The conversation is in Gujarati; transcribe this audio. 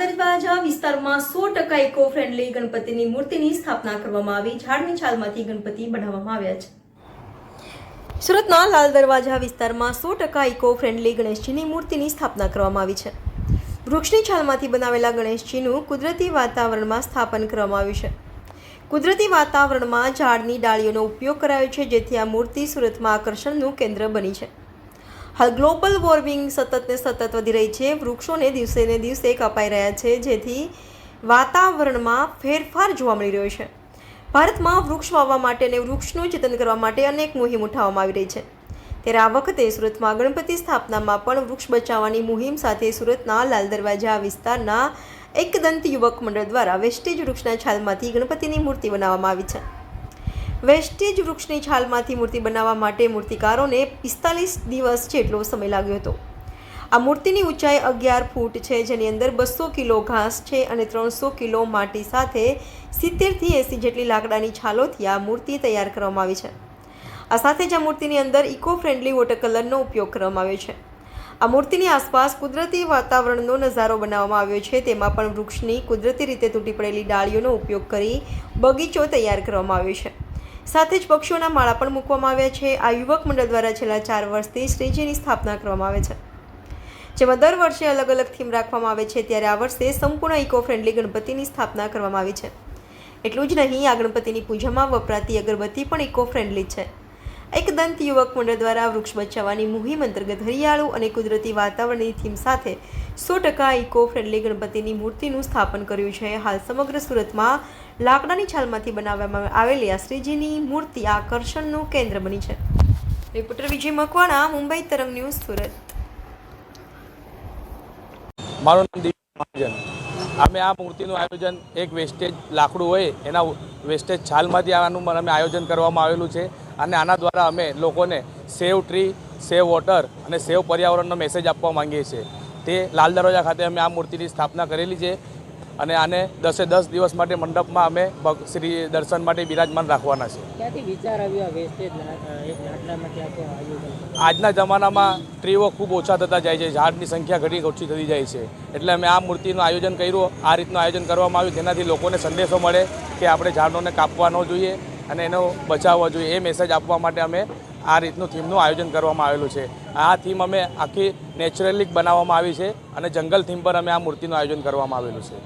વાજા વિસ્તારમાં સો ટકા ઇકો ફ્રેન્ડલી ગણપતિની મૂર્તિની સ્થાપના કરવામાં આવી. ઝાડની છાલમાંથી ગણપતિ બનાવવામાં આવ્યા છે. સુરતના લાલ દરવાજા વિસ્તારમાં સો ટકા ઇકો ફ્રેન્ડલી ગણેશજીની મૂર્તિની સ્થાપના કરવામાં આવી છે. વૃક્ષની છાલમાંથી બનાવેલા ગણેશજીનું કુદરતી વાતાવરણમાં સ્થાપન કરવામાં આવ્યું છે. કુદરતી વાતાવરણમાં ઝાડની ડાળીઓનો ઉપયોગ કરાયો છે, જેથી આ મૂર્તિ સુરતમાં આકર્ષણનું કેન્દ્ર બની છે. હાલ ગ્લોબલ વોર્મિંગ સતત ને સતત વધી રહી છે. વૃક્ષોને દિવસે ને દિવસે કપાઈ રહ્યા છે, જેથી વાતાવરણમાં ફેરફાર જોવા મળી રહ્યો છે. ભારતમાં વૃક્ષ વાવવા માટે અને વૃક્ષનું જતન કરવા માટે અનેક મુહિમ ઉઠાવવામાં આવી રહી છે. ત્યારે આ વખતે સુરતમાં ગણપતિ સ્થાપનામાં પણ વૃક્ષ બચાવવાની મુહિમ સાથે સુરતના લાલ દરવાજા વિસ્તારના એકદંત યુવક મંડળ દ્વારા વેસ્ટેજ વૃક્ષના છાલમાંથી ગણપતિની મૂર્તિ બનાવવામાં આવી છે. વેસ્ટેજ વૃક્ષની છાલમાંથી મૂર્તિ બનાવવા માટે મૂર્તિકારોને પિસ્તાલીસ દિવસ જેટલો સમય લાગ્યો હતો. આ મૂર્તિની ઊંચાઈ અગિયાર ફૂટ છે, જેની અંદર બસો કિલો ઘાસ છે અને ત્રણસો કિલો માટી સાથે સિત્તેરથી એંસી જેટલી લાકડાની છાલોથી આ મૂર્તિ તૈયાર કરવામાં આવી છે. આ સાથે જ આ મૂર્તિની અંદર ઇકો ફ્રેન્ડલી વોટર કલરનો ઉપયોગ કરવામાં આવ્યો છે. આ મૂર્તિની આસપાસ કુદરતી વાતાવરણનો નજારો બનાવવામાં આવ્યો છે, તેમાં પણ વૃક્ષની કુદરતી રીતે તૂટી પડેલી ડાળીઓનો ઉપયોગ કરી બગીચો તૈયાર કરવામાં આવ્યો છે. સાથે જ પક્ષીઓના માળા પણ મૂકવામાં આવ્યા છે. આ યુવક મંડળ દ્વારા છેલ્લા ચાર વર્ષથી શ્રીજીની સ્થાપના કરવામાં આવે છે. જેમાં દર વર્ષે અલગ અલગ થીમ રાખવામાં આવે છે. ત્યારે આ વર્ષે સંપૂર્ણ ઇકો ફ્રેન્ડલી ગણપતિની સ્થાપના કરવામાં આવી છે. એટલું જ નહીં, આ ગણપતિની પૂજામાં વપરાતી અગરબત્તી પણ ઇકો ફ્રેન્ડલી છે. એક દંત યુવક મંડળ દ્વારા વૃક્ષ બચાવવાની મુહિમ અંતર્ગત હરિયાળું અને કુદરતી વાતાવરણની થીમ સાથે સો ટકા ઇકો ફ્રેન્ડલી ગણપતિની મૂર્તિનું સ્થાપન કર્યું છે. હાલ સમગ્ર સુરતમાં લાકડાની છાલમાંથી બનાવવામાં આવેલી આ શ્રીજીની મૂર્તિ આકર્ષણનું કેન્દ્ર બની છે. રિપોર્ટર વિજય મકવાણા, મુંબઈ તરંગ ન્યૂઝ, સુરત. મારું નામ અમે આ મૂર્તિનું આયોજન એક વેસ્ટેજ લાકડું હોય એના વેસ્ટેજ છાલમાંથી આનું અમે આયોજન કરવામાં આવેલું છે. અને આના દ્વારા અમે લોકોને સેવ ટ્રી સેવ વોટર અને સેવ પર્યાવરણનો મેસેજ આપવા માંગીએ છીએ. તે લાલ દરવાજા ખાતે અમે આ મૂર્તિની સ્થાપના કરેલી છે. અને આને દસે દસ દિવસ માટે મંડપમાં અમે શ્રી દર્શન માટે બિરાજમાન રાખવાના છે આજના જમાનામાં ટ્રીઓ ખૂબ ઓછા થતા જાય છે ઝાડની સંખ્યા ઘણી ઓછી થતી જાય છે. એટલે અમે આ મૂર્તિનું આયોજન કર્યું આ રીતનું આયોજન કરવામાં આવ્યું જેનાથી લોકોને સંદેશો મળે કે આપણે ઝાડોને કાપવા ન જોઈએ અને એનો બચાવવો જોઈએ એ મેસેજ આપવા માટે અમે આ રીતનું થીમનું આયોજન કરવામાં આવેલું છે. આ થીમ અમે આખી નેચરલી બનાવવામાં આવી છે અને જંગલ થીમ પર અમે આ મૂર્તિનું આયોજન કરવામાં આવેલું છે.